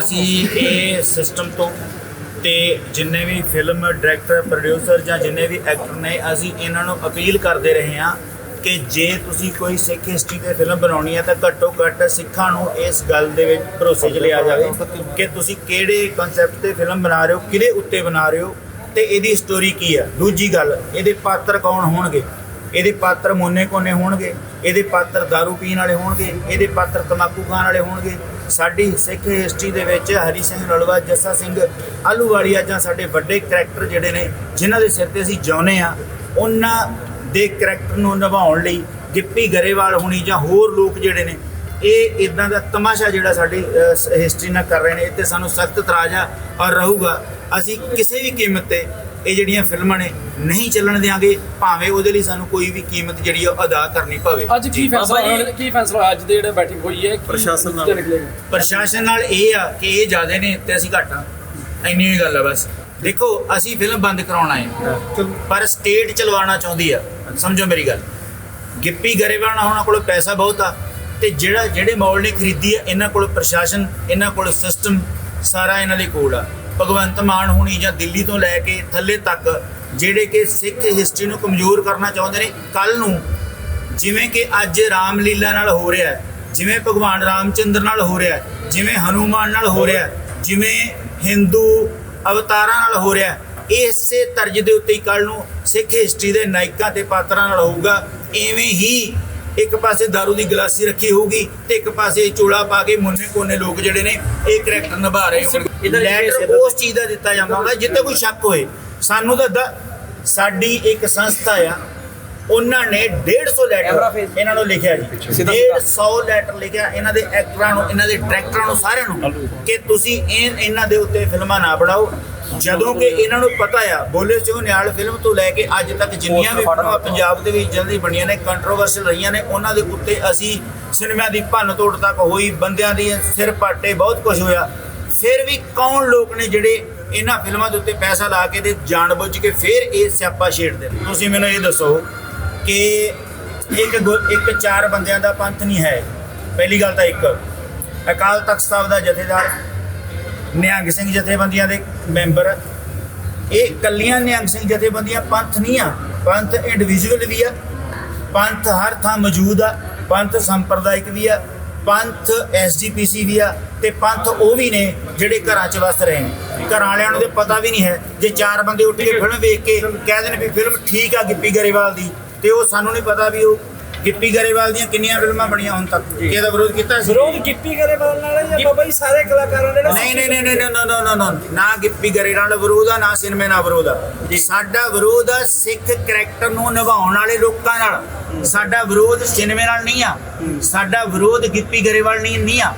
ਅਸੀਂ ਇਹ ਸਿਸਟਮ ਤੋਂ ਤੇ ਜਿੰਨੇ ਵੀ ਫਿਲਮ ਡਾਇਰੈਕਟਰ ਪ੍ਰੋਡਿਊਸਰ ਜਾਂ ਜਿੰਨੇ ਵੀ ਐਕਟਰ ਨੇ, ਅਸੀਂ ਇਹਨਾਂ ਨੂੰ ਅਪੀਲ ਕਰਦੇ ਰਹੇ ਹਾਂ ਕਿ ਜੇ ਤੁਸੀਂ ਕੋਈ ਸਿੱਖ ਹਿਸਟਰੀ ਤੇ ਫਿਲਮ ਬਣਾਉਣੀ ਹੈ ਤਾਂ ਘੱਟੋ ਘੱਟ ਸਿੱਖਾਂ ਨੂੰ ਇਸ ਗੱਲ ਦੇ ਵਿੱਚ ਭਰੋਸੇ 'ਚ ਲਿਆ ਜਾਵੇ ਕਿ ਤੁਸੀਂ ਕਿਹੜੇ ਕਨਸੈਪਟ ਤੇ ਫਿਲਮ ਬਣਾ ਰਹੇ ਹੋ, ਕਿਹਦੇ ਉੱਤੇ ਬਣਾ ਰਹੇ ਹੋ ਤੇ ਇਹਦੀ ਸਟੋਰੀ ਕੀ ਹੈ? ਦੂਜੀ ਗੱਲ, ਇਹਦੇ ਪਾਤਰ ਕੌਣ ਹੋਣਗੇ? ਇਹਦੇ ਪਾਤਰ ਮੋਨੇ ਕੋਨੇ ਹੋਣਗੇ, ਇਹਦੇ ਪਾਤਰ दारू ਪੀਣ ਵਾਲੇ ਹੋਣਗੇ, ਇਹਦੇ ਪਾਤਰ ਤਮਾਕੂ ਖਾਣ ਵਾਲੇ ਹੋਣਗੇ। ਸਾਡੀ ਸਿੱਖ ਹਿਸਟਰੀ ਦੇ ਵਿੱਚ ਹਰੀ ਸਿੰਘ ਨਲਵਾ ਜੱਸਾ ਸਿੰਘ ਆਲੂਵਾਲੀਆ ਜਾਂ ਸਾਡੇ ਵੱਡੇ ਕਰੈਕਟਰ ਜਿਹੜੇ ਨੇ, ਜਿਨ੍ਹਾਂ ਦੇ ਸਿਰ ਤੇ ਅਸੀਂ ਜਿਉਂਦੇ ਆ ਉਹਨਾਂ ਦੇ ਕਰੈਕਟਰ ਨੂੰ ਨਿਭਾਉਣ ਲਈ ਗਿੱਪੀ ਗਰੇਵਾਲ ਹੋਣੀ ਜਾਂ ਹੋਰ ਲੋਕ ਜਿਹੜੇ ਨੇ, ਇਹ ਇਦਾਂ ਦਾ ਤਮਾਸ਼ਾ ਜਿਹੜਾ ਸਾਡੀ ਹਿਸਟਰੀ ਨਾਲ ਕਰ ਰਹੇ ਨੇ, ਇਹ ਤੇ ਸਾਨੂੰ ਸਖਤ ਇਤਰਾਜ਼ ਆ ਔਰ ਰਹੂਗਾ। ਅਸੀਂ ਕਿਸੇ ਵੀ ਕੀਮਤ ਤੇ ਇਹ ਜਿਹੜੀਆਂ ਫਿਲਮਾਂ ਨੇ ਨਹੀਂ ਚੱਲਣ ਦਿਆਂਗੇ ਭਾਵੇਂ ਉਹਦੇ ਲਈ ਸਾਨੂੰ ਕੋਈ ਵੀ ਕੀਮਤ ਜਿਹੜੀ ਆ ਉਹ ਅਦਾ ਕਰਨੀ ਪਵੇ। ਅੱਜ ਕੀ ਫੈਸਲਾ ਹੋਇਆ? ਕੀ ਫੈਸਲਾ ਹੋਇਆ? ਅੱਜ ਦੇ ਜਿਹੜੇ ਬੈਠਕ ਹੋਈ ਹੈ ਪ੍ਰਸ਼ਾਸਨ ਨਾਲ। ਪ੍ਰਸ਼ਾਸਨ ਨਾਲ ਇਹ ਆ ਕਿ ਇਹ ਜ਼ਿਆਦੇ ਨੇ ਤੇ ਅਸੀਂ ਘੱਟ ਇੰਨੀ ਹੀ ਗੱਲ ਆ ਬਸ। ਦੇਖੋ ਅਸੀਂ ਫਿਲਮ ਬੰਦ ਕਰਾਉਣਾ ਹੈ। ਪਰ ਸਟੇਟ ਚਲਵਾਉਣਾ ਚਾਹੁੰਦੀ ਆ। ਸਮਝੋ ਮੇਰੀ ਗੱਲ। ਗਿੱਪੀ ਗਰੇਵਾਲ ਨਾਲ ਉਹਨਾਂ ਕੋਲ ਪੈਸਾ ਬਹੁਤ ਆ ਤੇ ਜਿਹੜਾ ਜਿਹੜੇ ਮੌਲ ਨੇ ਖਰੀਦੀ ਆ ਇਹਨਾਂ ਕੋਲ ਪ੍ਰਸ਼ਾਸਨ ਇਹਨਾਂ ਕੋਲ ਸਿਸਟਮ ਸਾਰਾ ਇਹਨਾਂ ਦੇ ਕੋਲ ਆ। ਭਗਵੰਤ ਮਾਨ ਹੋਣੀ ਜਾਂ ਦਿੱਲੀ ਤੋਂ ਲੈ ਕੇ ਥੱਲੇ ਤੱਕ ਜਿਹੜੇ ਕਿ ਸਿੱਖ ਹਿਸਟਰੀ ਨੂੰ ਕਮਜ਼ੋਰ ਕਰਨਾ ਚਾਹੁੰਦੇ ਨੇ ਕੱਲ ਨੂੰ ਜਿਵੇਂ ਕਿ ਅੱਜ ਰਾਮਲੀਲਾ ਨਾਲ ਹੋ ਰਿਹਾ ਹੈ, ਜਿਵੇਂ ਭਗਵਾਨ ਰਾਮਚੰਦਰ ਨਾਲ ਹੋ ਰਿਹਾ ਹੈ, ਜਿਵੇਂ ਹਨੂਮਾਨ ਨਾਲ ਹੋ ਰਿਹਾ ਹੈ, ਜਿਵੇਂ ਹਿੰਦੂ ਅਵਤਾਰਾਂ ਨਾਲ ਹੋ ਰਿਹਾ ਹੈ, ਇਸੇ ਤਰਜ ਦੇ ਉੱਤੇ ਹੀ ਕੱਲ ਨੂੰ ਸਿੱਖ ਹਿਸਟਰੀ ਦੇ ਨਾਇਕਾਂ ਤੇ ਪਾਤਰਾਂ ਨਾਲ ਹੋਊਗਾ। ਐਵੇਂ ਹੀ ਇੱਕ ਪਾਸੇ दारू ਦੀ ਗਲਾਸੀ ਰੱਖੀ ਹੋਊਗੀ ਤੇ ਇੱਕ ਪਾਸੇ ਚੋਲਾ ਪਾ ਕੇ ਮੁੰਨੇ ਕੋਨੇ ਲੋਕ ਜਿਹੜੇ ਨੇ, ਇਹ ਕਰੈਕਟਰ ਨਿਭਾ ਰਹੇ ਹੋਣਗੇ। ਲੈਟਰ ਉਸ ਚੀਜ਼ ਦਾ ਦਿੱਤਾ ਜਾਂਦਾ ਹੁੰਦਾ ਜਿੱਤੇ ਕੋਈ ਸ਼ੱਕ ਹੋਏ। ਸਾਨੂੰ ਤਾਂ ਦ- ਸਾਡੀ ਇੱਕ ਸੰਸਥਾ ਆ ਉਹਨਾਂ ਨੇ 150 ਲੈਟਰ ਇਹਨਾਂ ਨੂੰ ਲਿਖਿਆ ਜੀ। 150 ਲੈਟਰ ਲਿਖਿਆ ਇਹਨਾਂ ਦੇ ਐਕਟਰਾਂ ਨੂੰ ਇਹਨਾਂ ਦੇ ਡਾਇਰੈਕਟਰਾਂ ਨੂੰ ਸਾਰਿਆਂ ਨੂੰ ਕਿ ਤੁਸੀਂ ਇਹ ਇਹਨਾਂ ਦੇ ਉੱਤੇ ਫਿਲਮਾਂ ਨਾ ਬਣਾਓ। ਜਦੋਂ ਕਿ ਇਹਨਾਂ ਨੂੰ ਪਤਾ ਆ ਬੋਲੇ ਸਿੰਘ ਨਿਹਾਲ ਫਿਲਮ ਤੋਂ ਲੈ ਕੇ ਅੱਜ ਤੱਕ ਜਿੰਨੀਆਂ ਵੀ ਫਿਲਮਾਂ ਪੰਜਾਬ ਦੇ ਵਿੱਚ ਜਲਦੀ ਬਣੀਆਂ ਨੇ ਕੰਟਰੋਵਰਸ਼ਲ ਰਹੀਆਂ ਨੇ ਉਹਨਾਂ ਦੇ ਉੱਤੇ ਅਸੀਂ ਸਿਨੇਮਾ ਦੀ ਭੰਨ ਤੋੜ ਤੱਕ ਹੋਈ ਬੰਦਿਆਂ ਦੀ ਸਿਰ ਪਾਟੇ ਬਹੁਤ ਕੁਝ ਹੋਇਆ। ਫਿਰ ਵੀ ਕੌਣ ਲੋਕ ਨੇ ਜਿਹੜੇ ਇਹਨਾਂ ਫਿਲਮਾਂ ਦੇ ਉੱਤੇ ਪੈਸਾ ਲਾ ਕੇ ਤੇ ਜਾਣਬੁੱਝ ਕੇ ਫਿਰ ਇਹ ਸਿਆਪਾ ਛੇੜਦੇ ਨੇ? ਤੁਸੀਂ ਮੈਨੂੰ ਇਹ ਦੱਸੋ ਕਿ ਇੱਕ ਗੁ- ਇੱਕ ਚਾਰ ਬੰਦਿਆਂ ਦਾ ਪੰਥ ਨਹੀਂ ਹੈ। ਪਹਿਲੀ ਗੱਲ ਤਾਂ ਇੱਕ, ਅਕਾਲ ਤਖਤ ਸਾਹਿਬ ਦਾ ਜਥੇਦਾਰ, ਨਿਹੰਗ ਸਿੰਘ ਜਥੇਬੰਦੀਆਂ ਦੇ ਮੈਂਬਰ। ਇਹ ਕੱਲੀਆਂ ਨਿਹੰਗ ਸਿੰਘ ਜਥੇਬੰਦੀਆਂ ਪੰਥ ਨਹੀਂ ਆ। ਪੰਥ ਇੰਡੀਵਿਜੂਅਲ ਵੀ ਆ, ਪੰਥ ਹਰ ਥਾਂ ਮੌਜੂਦ ਆ, ਪੰਥ ਸੰਪਰਦਾਇਕ ਵੀ ਆ। ਪੰਥ ਐਸਜੀਪੀਸੀ ਵੀ ਆ ਤੇ ਪੰਥ ਉਹ ਵੀ ਨੇ ਜਿਹੜੇ ਘਰਾਂ 'ਚ ਵਸ ਰਹੇ ਨੇ। ਘਰਾਂ ਵਾਲਿਆਂ ਨੂੰ ਤੇ ਪਤਾ ਵੀ ਨਹੀਂ ਹੈ। ਜੇ ਚਾਰ ਬੰਦੇ ਉੱਠ ਕੇ ਫਿਲਮ ਵੇਖ ਕੇ ਕਹਿ ਦੇਣ ਵੀ ਫਿਲਮ ਠੀਕ ਆ ਗਿੱਪੀ ਗਰੇਵਾਲ ਦੀ ਤੇ ਉਹ ਸਾਨੂੰ ਨਹੀਂ ਪਤਾ ਵੀ ਉਹ ਗਿੱਪੀ ਗਰੇਵਾਲ ਦੀਆਂ ਕਿੰਨੀਆਂ ਫਿਲਮਾਂ ਬਣੀਆਂ ਹੁਣ ਤੱਕ? ਇਹਦਾ ਵਿਰੋਧ ਕੀਤਾ ਸੀ? ਵਿਰੋਧ ਗਿੱਪੀ ਗਰੇਵਾਲ ਨਾਲ ਹੈ ਜਾਂ ਬਾਬਾ ਜੀ ਸਾਰੇ ਕਲਾਕਾਰਾਂ ਨੇ ਨਹੀਂ ਨਹੀਂ ਨਹੀਂ ਨਹੀਂ ਨੋ ਨੋ ਨੋ ਨੋ ਨਾ ਗਿੱਪੀ ਗਰੇਵਾਲ ਨਾਲ ਵਿਰੋਧ ਆ ਨਾ ਸਿਨੇਮੇ ਨਾਲ ਵਿਰੋਧ ਆ। ਸਾਡਾ ਵਿਰੋਧ ਆ ਸਿੱਖ ਕਰੈਕਟਰ ਨੂੰ ਨਿਭਾਉਣ ਵਾਲੇ ਲੋਕਾਂ ਨਾਲ। ਸਾਡਾ ਵਿਰੋਧ ਸਿਨੇਮੇ ਨਾਲ ਨਹੀਂ ਆ। ਸਾਡਾ ਵਿਰੋਧ ਗਿੱਪੀ ਗਰੇਵਾਲ ਨਹੀਂ ਨਹੀਂ ਆ।